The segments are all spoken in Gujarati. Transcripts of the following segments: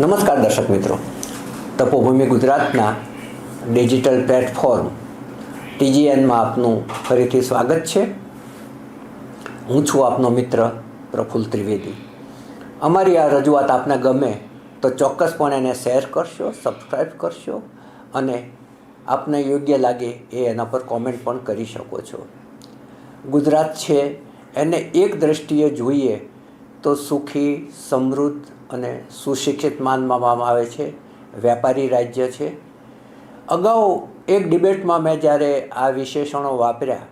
નમસ્કાર દર્શક મિત્રો. તપોભૂમિ ગુજરાતના ડિજિટલ પ્લેટફોર્મ ટીજીએનમાં આપનું ફરીથી સ્વાગત છે. હું છું આપનો મિત્ર પ્રફુલ્લ ત્રિવેદી. અમારી આ રજૂઆત આપને ગમે તો ચોક્કસપણે એને શેર કરશો સબસ્ક્રાઈબ કરશો અને આપને યોગ્ય લાગે એ એના પર કોમેન્ટ પણ કરી શકો છો. ગુજરાત છે એને એક દ્રષ્ટિએ જોઈએ તો સુખી, સમૃદ્ધ અને સુશિક્ષિત માનવામાં આવે છે, વેપારી રાજ્ય છે. અગાઉ એક ડિબેટમાં મેં જ્યારે આ વિશેષણો વાપર્યા,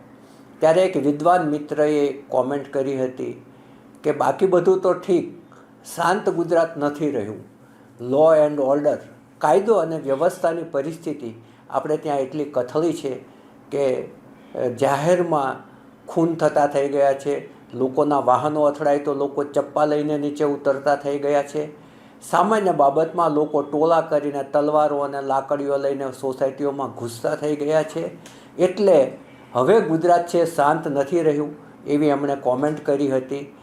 ત્યારે એક વિદ્વાન મિત્રએ કોમેન્ટ કરી હતી કે બાકી બધું તો ઠીક, શાંત ગુજરાત નથી રહ્યું. લો એન્ડ ઓર્ડર કાયદો અને વ્યવસ્થાની પરિસ્થિતિ આપણે ત્યાં એટલી કથળી છે કે જાહેરમાં ખૂન થતા થઈ ગયા છે લોકોના વાહનો અથડાય તો લોકો ચપ્પા લઈને નીચે ઉતરતા થઈ ગયા છે. સામાન્ય બાબતમાં લોકો ટોળા કરીને તલવારો અને લાકડીઓ લઈને સોસાયટીઓમાં ઘૂસતા થઈ ગયા છે. એટલે હવે ગુજરાત છે શાંત નથી રહ્યું એવી એમણે કોમેન્ટ કરી હતી.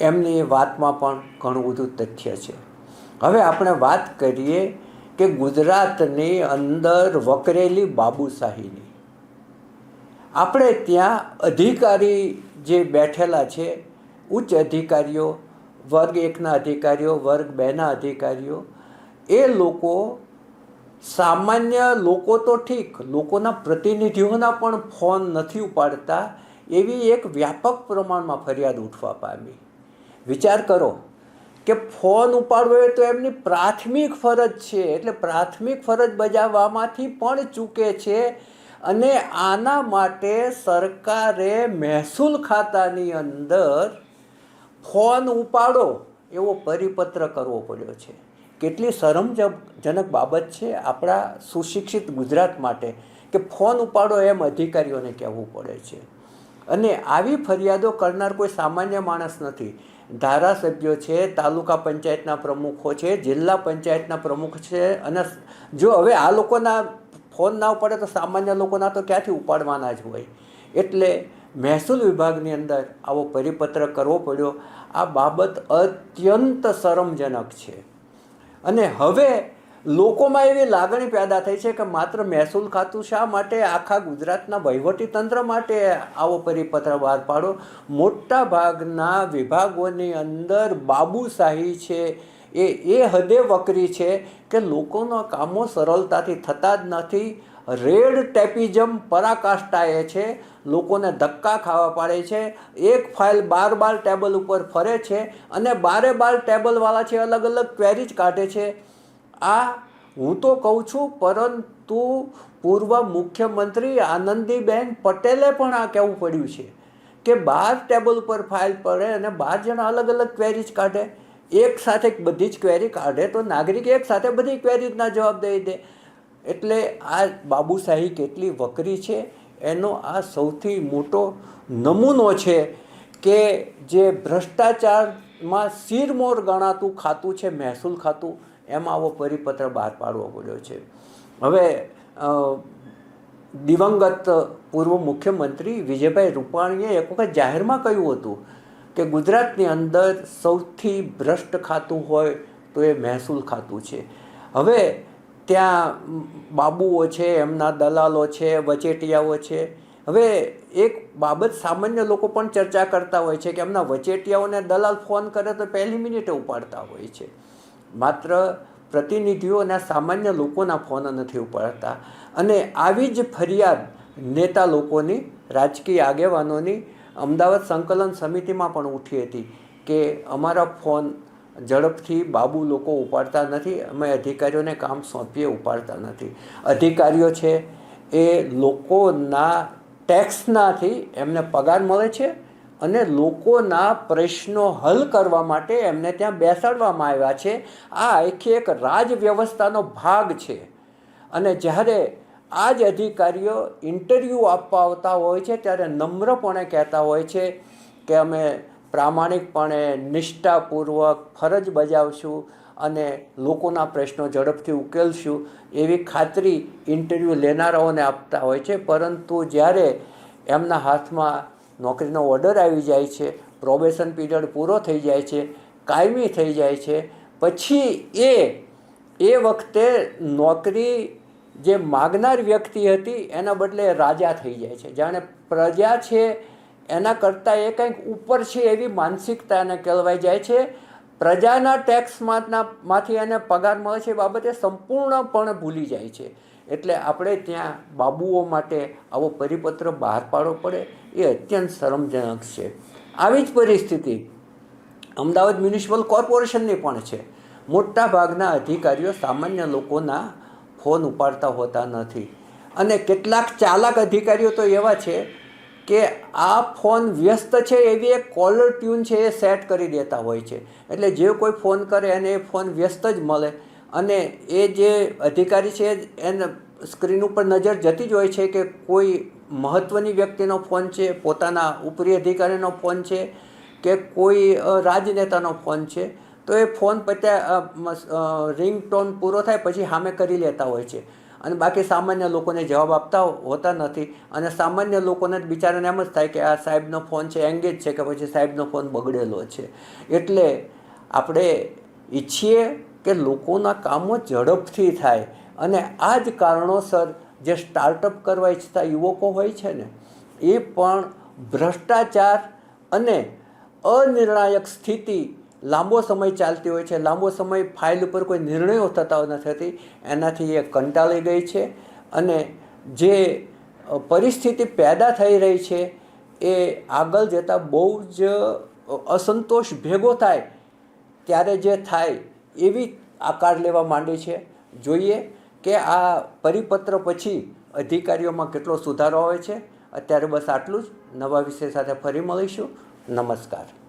એમની વાતમાં પણ ઘણું બધું તથ્ય છે. હવે આપણે વાત કરીએ કે ગુજરાતની અંદર વકરેલી બાબુશાહીની. આપણે ત્યાં અધિકારી જે બેઠેલા છે, ઉચ્ચ અધિકારીઓ, વર્ગ એકના અધિકારીઓ, વર્ગ બેના અધિકારીઓ, એ લોકો સામાન્ય લોકો તો ઠીક, લોકોના પ્રતિનિધિઓના પણ ફોન નથી ઉપાડતા, એવી એક વ્યાપક પ્રમાણમાં ફરિયાદ ઉઠવા પામી. વિચાર કરો કે ફોન ઉપાડવો એ તો એમની પ્રાથમિક ફરજ છે, એટલે પ્રાથમિક ફરજ બજાવવામાંથી પણ ચૂકે છે અને આના માટે સરકારે મહેસૂલ ખાતાની અંદર ફોન ઉપાડો એવો પરિપત્ર કરવો પડ્યો છે. કેટલી શરમજનક બાબત છે આપણા સુશિક્ષિત ગુજરાત માટે કે ફોન ઉપાડો એમ અધિકારીઓને કહેવું પડે છે. અને આવી ફરિયાદો કરનાર કોઈ સામાન્ય માણસ નથી. ધારાસભ્યો છે, તાલુકા પંચાયતના પ્રમુખો છે, જિલ્લા પંચાયતના પ્રમુખ છે અને જો હવે આ લોકોના ફોન ના ઉપાડે તો સામાન્ય લોકોના તો ક્યાંથી ઉપાડવાના જ હોય. એટલે મહેસૂલ વિભાગની અંદર આવો પરિપત્ર કરવો પડ્યો. આ બાબત અત્યંત શરમજનક છે. અને હવે લોકોમાં એવી લાગણી પેદા થઈ છે કે માત્ર મહેસૂલ ખાતું શા માટે, આખા ગુજરાતના વહીવટી તંત્ર માટે આવો પરિપત્ર બહાર પાડો મોટા ભાગના વિભાગોની અંદર બાબુશાહી છે. એ એ હદે વકરી છે કે લોકોના કામો સરળતાથી થતા જ નથી. રેડ ટેપિઝમ પરાકાષ્ઠાએ છે, લોકોને ધક્કા ખાવા પાડે છે. એક ફાઇલ બાર બાર ટેબલ ઉપર ફરે છે અને બારે બાર ટેબલવાળા છે અલગ અલગ ક્વેરીજ કાઢે છે. આ, હું તો કહું છું, પરંતુ પૂર્વ મુખ્યમંત્રી આનંદીબેન પટેલે પણ આ કહેવું પડ્યું છે કે બાર ટેબલ ઉપર ફાઇલ પડે અને બાર જણા અલગ અલગ ક્વેરીજ કાઢે. એક સાથે બધી જ ક્વેરી કાઢે તો નાગરિક એક સાથે બધી ક્વેરીના જવાબ દઈ દે. એટલે આ બાબુશાહી કેટલી વકરી છે, એનો આ સૌથી મોટો નમૂનો છે કે જે ભ્રષ્ટાચારમાં શિરમોર ગણાતું ખાતું છે, મહેસૂલ ખાતું, એમાં આવો પરિપત્ર બહાર પાડવો પડ્યો છે. હવે દિવંગત પૂર્વ મુખ્યમંત્રી વિજયભાઈ રૂપાણીએ એક વખત જાહેરમાં કહ્યું હતું કે ગુજરાતની અંદર સૌથી ભ્રષ્ટ ખાતું હોય તો એ મહેસૂલ ખાતું છે. હવે ત્યાં બાબુઓ છે, એમના દલાલો છે, વચેટિયાઓ છે. હવે એક બાબત સામાન્ય લોકો પણ ચર્ચા કરતા હોય છે કે એમના વચેટિયાઓને દલાલ ફોન કરે તો પહેલી મિનિટે ઉપાડતા હોય છે. માત્ર પ્રતિનિધિઓના સામાન્ય લોકોના ફોન નથી ઉપાડતા. અને આવી જ ફરિયાદ નેતા લોકોની, રાજકીય આગેવાનોની અમદાવાદ સંકલન સમિતિમાં પણ ઉઠી હતી કે અમારા ફોન ઝડપથી બાબુ લોકો ઉપાડતા નથી, અમે અધિકારીઓને કામ સોંપીએ ઉપાડતા નથી. અધિકારીઓ છે એ લોકોના ટેક્સનાથી એમને પગાર મળે છે અને લોકોના પ્રશ્નો હલ કરવા માટે એમને ત્યાં બેસાડવામાં આવ્યા છે. આ આખી એક રાજ વ્યવસ્થાનો ભાગ છે. અને જ્યારે આ જ અધિકારીઓ ઇન્ટરવ્યૂ આપવા આવતા હોય છે, ત્યારે નમ્રપણે કહેતા હોય છે કે અમે પ્રામાણિકપણે, નિષ્ઠાપૂર્વક ફરજ બજાવશું અને લોકોના પ્રશ્નો ઝડપથી ઉકેલશું એવી ખાતરી ઇન્ટરવ્યૂ લેનારાઓને આપતા હોય છે. પરંતુ જ્યારે એમના હાથમાં નોકરીનો ઓર્ડર આવી જાય છે, પ્રોબેશન પીરિયડ પૂરો થઈ જાય છે, કાયમી થઈ જાય છે, પછી એ એ વખતે નોકરી જે માગનાર વ્યક્તિ હતી, એના બદલે રાજા થઈ જાય છે. જાણે પ્રજા છે, એના કરતાં એ કંઈક ઉપર છે એવી માનસિકતા એને કહેવાય જાય છે. પ્રજાના ટેક્સમાંના માંથી એને પગાર મળે છે એ બાબતે સંપૂર્ણપણે ભૂલી જાય છે. એટલે આપણે ત્યાં બાબુઓ માટે આવો પરિપત્ર બહાર પાડવો પડે, એ અત્યંત શરમજનક છે. આવી જ પરિસ્થિતિ અમદાવાદ મ્યુનિસિપલ કોર્પોરેશનની પણ છે. મોટા ભાગના અધિકારીઓ સામાન્ય લોકોના ફોન ઉપાડતા હોતા નથી. અને કેટલાક ચાલાક અધિકારીઓ તો એવા છે કે આ ફોન વ્યસ્ત છે એવી એક કોલર ટ્યુન છે એ સેટ કરી દેતા હોય છે. એટલે જે કોઈ ફોન કરે એને એ ફોન વ્યસ્ત જ મળે. અને એ જે અધિકારી છે એને સ્ક્રીન ઉપર નજર જતી જ હોય છે કે કોઈ મહત્ત્વની વ્યક્તિનો ફોન છે, પોતાના ઉપરી અધિકારીનો ફોન છે કે કોઈ રાજનેતાનો ફોન છે. તો એ ફોન પત્યા રિંગટોન પૂરો થાય પછી સામે કરી લેતા હોય છે. અને બાકી સામાન્ય લોકોને જવાબ આપતા હોતા નથી. અને સામાન્ય લોકોને જ બિચારાને એમ જ થાય કે આ સાહેબનો ફોન છે એંગેજ છે કે પછી સાહેબનો ફોન બગડેલો છે. એટલે આપણે ઈચ્છીએ કે લોકોના કામો ઝડપથી થાય. અને આ જ કારણોસર જે સ્ટાર્ટઅપ કરવા ઈચ્છતા યુવકો હોય છે ને, એ પણ ભ્રષ્ટાચાર અને અનિર્ણાયક સ્થિતિ લાંબો સમય ચાલતી હોય છે, લાંબો સમય ફાઇલ ઉપર કોઈ નિર્ણયો થતા નથી, એનાથી એ કંટાળી ગઈ છે અને જે પરિસ્થિતિ પેદા થઈ રહી છે, એ આગળ જતાં બહુ જ અસંતોષ ભેગો થાય ત્યારે જે થાય એવી આકાર લેવા માંડી છે. જોઈએ કે આ પરિપત્ર પછી અધિકારીઓમાં કેટલો સુધારો આવે છે. અત્યારે બસ આટલું જ. નવા વિષય સાથે ફરી મળીશું. નમસ્કાર.